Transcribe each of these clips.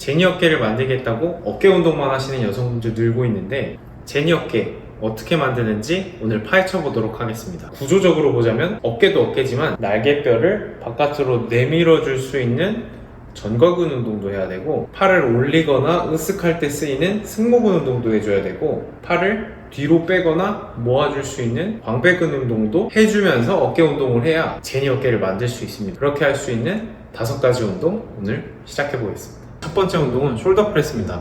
제니 어깨를 만들겠다고 어깨 운동만 하시는 여성분들 늘고 있는데 제니 어깨 어떻게 만드는지 오늘 파헤쳐 보도록 하겠습니다. 구조적으로 보자면 어깨도 어깨지만 날개뼈를 바깥으로 내밀어 줄 수 있는 전거근 운동도 해야 되고 팔을 올리거나 으쓱할 때 쓰이는 승모근 운동도 해줘야 되고 팔을 뒤로 빼거나 모아줄 수 있는 광배근 운동도 해주면서 어깨 운동을 해야 제니 어깨를 만들 수 있습니다. 그렇게 할 수 있는 다섯 가지 운동 오늘 시작해 보겠습니다. 첫 번째 운동은 숄더 프레스입니다.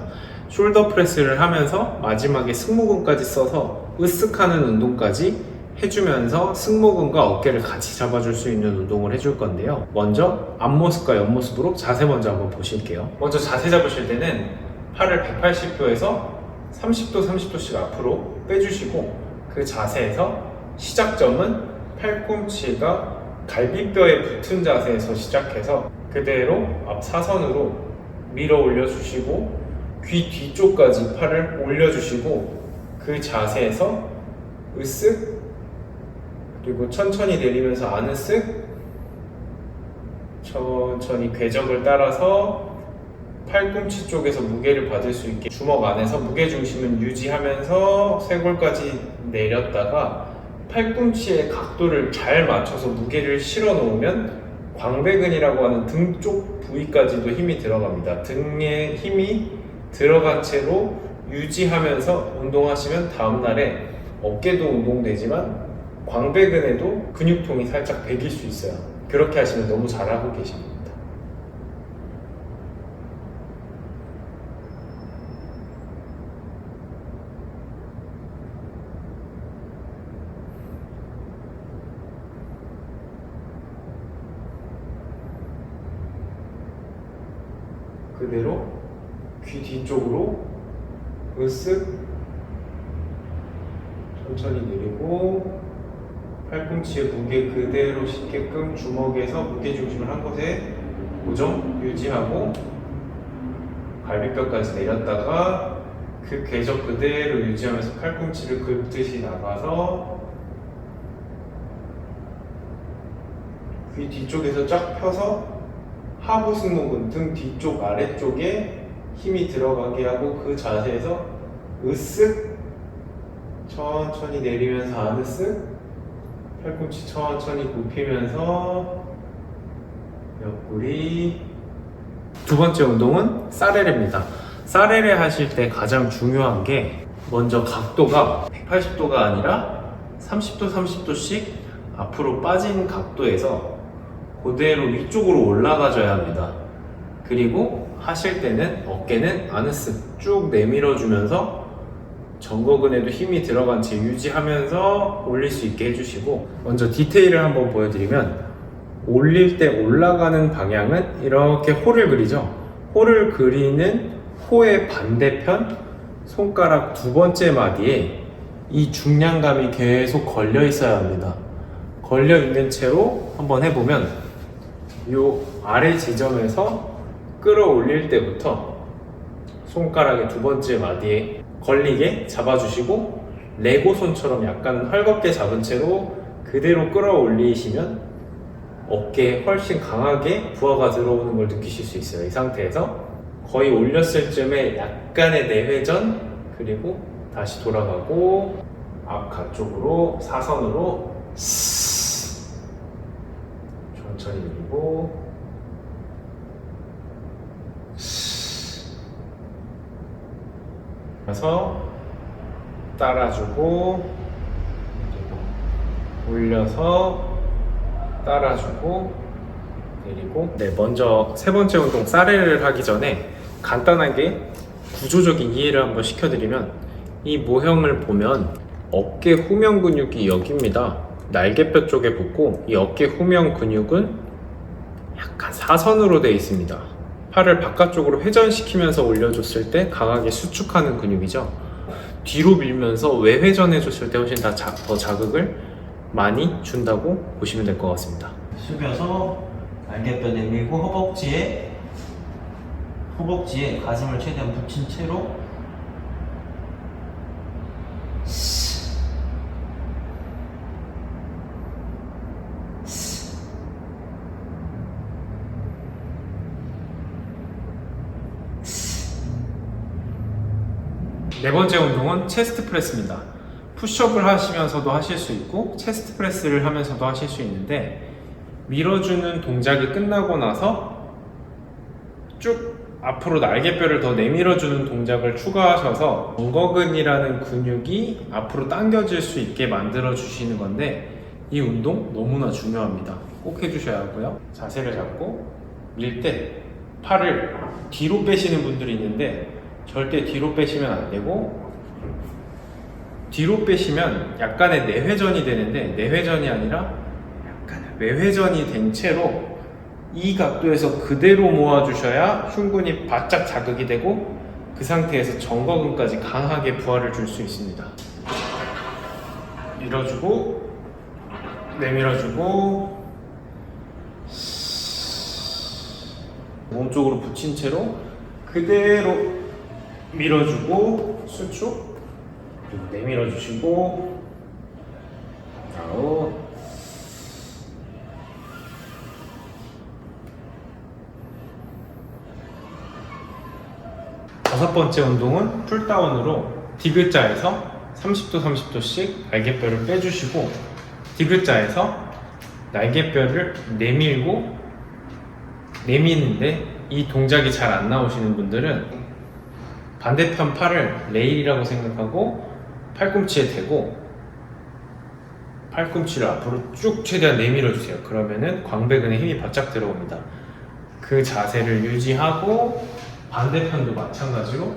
숄더 프레스를 하면서 마지막에 승모근까지 써서 으쓱하는 운동까지 해주면서 승모근과 어깨를 같이 잡아줄 수 있는 운동을 해줄 건데요. 먼저 앞모습과 옆모습으로 자세 먼저 한번 보실게요. 먼저 자세 잡으실 때는 팔을 180도에서 30도, 30도씩 앞으로 빼주시고 그 자세에서 시작점은 팔꿈치가 갈비뼈에 붙은 자세에서 시작해서 그대로 앞 사선으로 밀어 올려주시고 귀 뒤쪽까지 팔을 올려주시고 그 자세에서 으쓱 그리고 천천히 내리면서 안으쓱 천천히 궤적을 따라서 팔꿈치 쪽에서 무게를 받을 수 있게 주먹 안에서 무게 중심은 유지하면서 쇄골까지 내렸다가 팔꿈치의 각도를 잘 맞춰서 무게를 실어 놓으면 광배근이라고 하는 등 쪽 부위까지도 힘이 들어갑니다. 등에 힘이 들어간 채로 유지하면서 운동하시면 다음날에 어깨도 운동되지만 광배근에도 근육통이 살짝 배길 수 있어요. 그렇게 하시면 너무 잘하고 계십니다. 그대로 귀 뒤쪽으로 으쓱 천천히 내리고 팔꿈치의 무게 그대로 싣게끔 주먹에서 무게 중심을 한 곳에 고정 유지하고 갈비뼈까지 내렸다가 그 궤적 그대로 유지하면서 팔꿈치를 긁듯이 나가서 귀 뒤쪽에서 쫙 펴서 하부 승모근 등 뒤쪽 아래쪽에 힘이 들어가게 하고 그 자세에서 으쓱 천천히 내리면서 안으쓱 팔꿈치 천천히 굽히면서 옆구리. 두 번째 운동은 사레레입니다. 사레레 하실 때 가장 중요한 게 먼저 각도가 180도가 아니라 30도 30도씩 앞으로 빠진 각도에서 그대로 위쪽으로 올라가줘야 합니다. 그리고 하실 때는 어깨는 아느스 쭉 내밀어 주면서 전거근에도 힘이 들어간 채 유지하면서 올릴 수 있게 해주시고 먼저 디테일을 한번 보여드리면 올릴 때 올라가는 방향은 이렇게 호를 그리죠. 호를 그리는 호의 반대편 손가락 두 번째 마디에 이 중량감이 계속 걸려 있어야 합니다. 걸려 있는 채로 한번 해보면 요 아래 지점에서 끌어올릴 때부터 손가락의 두 번째 마디에 걸리게 잡아주시고 레고 손처럼 약간 헐겁게 잡은 채로 그대로 끌어올리시면 어깨에 훨씬 강하게 부하가 들어오는 걸 느끼실 수 있어요. 이 상태에서 거의 올렸을 쯤에 약간의 내회전 그리고 다시 돌아가고 앞 가쪽으로 사선으로 밀고. 그래서 따라주고 올려서 따라주고 내리고. 네 먼저 세 번째 운동 사레를 하기 전에 간단하게 구조적인 이해를 한번 시켜드리면 이 모형을 보면 어깨 후면 근육이 여기입니다 날개뼈 쪽에 붙고 이 어깨 후면 근육은 약간 사선으로 되어 있습니다. 팔을 바깥쪽으로 회전시키면서 올려줬을 때 강하게 수축하는 근육이죠. 뒤로 밀면서 외회전해 줬을 때 훨씬 더, 자, 더 자극을 많이 준다고 보시면 될 것 같습니다. 숙여서 날개뼈 내밀고 허벅지에 허벅지에 가슴을 최대한 붙인 채로 네 번째 운동은 체스트 프레스입니다. 푸시업을 하시면서도 하실 수 있고 체스트 프레스를 하면서도 하실 수 있는데 밀어주는 동작이 끝나고 나서 쭉 앞으로 날개뼈를 더 내밀어주는 동작을 추가하셔서 정거근이라는 근육이 앞으로 당겨질 수 있게 만들어 주시는 건데 이 운동 너무나 중요합니다. 꼭 해주셔야 하고요. 자세를 잡고 밀 때 팔을 뒤로 빼시는 분들이 있는데 절대 뒤로 빼시면 안 되고 뒤로 빼시면 약간의 내회전이 되는데 내회전이 아니라 약간 외회전이 된 채로 이 각도에서 그대로 모아주셔야 흉근이 바짝 자극이 되고 그 상태에서 정거근까지 강하게 부하를 줄 수 있습니다. 밀어주고 내밀어주고 몸쪽으로 붙인 채로 그대로 밀어주고 수축. 그리고 내밀어 주시고. 아웃 다섯 번째 운동은 풀다운으로 디귿자에서 30도 30도씩 날개뼈를 빼주시고 디귿자에서 날개뼈를 내밀고 내미는데 이 동작이 잘 안 나오시는 분들은 반대편 팔을 레일이라고 생각하고 팔꿈치에 대고 팔꿈치를 앞으로 쭉 최대한 내밀어 주세요. 그러면은 광배근에 힘이 바짝 들어옵니다. 그 자세를 유지하고 반대편도 마찬가지로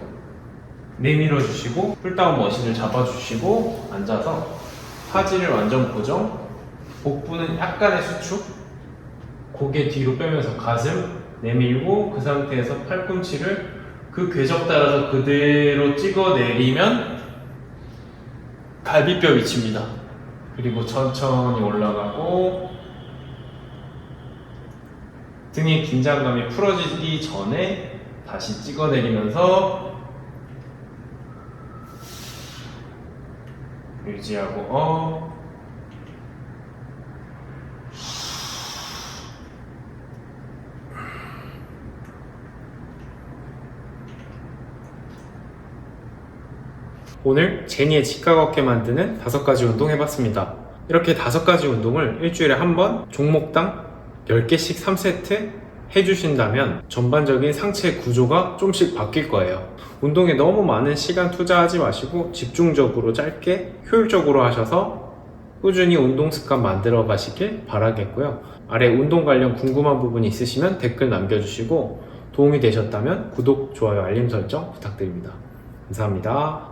내밀어 주시고 풀다운 머신을 잡아 주시고 앉아서 하지를 완전 고정 복부는 약간의 수축 고개 뒤로 빼면서 가슴 내밀고 그 상태에서 팔꿈치를 그 궤적 따라서 그대로 찍어 내리면 갈비뼈 위치입니다. 그리고 천천히 올라가고 등의 긴장감이 풀어지기 전에 다시 찍어 내리면서 유지하고 업 오늘 제니의 직각 어깨 만드는 다섯 가지 운동 해봤습니다. 이렇게 다섯 가지 운동을 일주일에 한 번 종목당 10개씩 3세트 해주신다면 전반적인 상체 구조가 좀씩 바뀔 거예요. 운동에 너무 많은 시간 투자하지 마시고 집중적으로 짧게 효율적으로 하셔서 꾸준히 운동 습관 만들어 가시길 바라겠고요. 아래 운동 관련 궁금한 부분이 있으시면 댓글 남겨주시고 도움이 되셨다면 구독, 좋아요, 알림 설정 부탁드립니다. 감사합니다.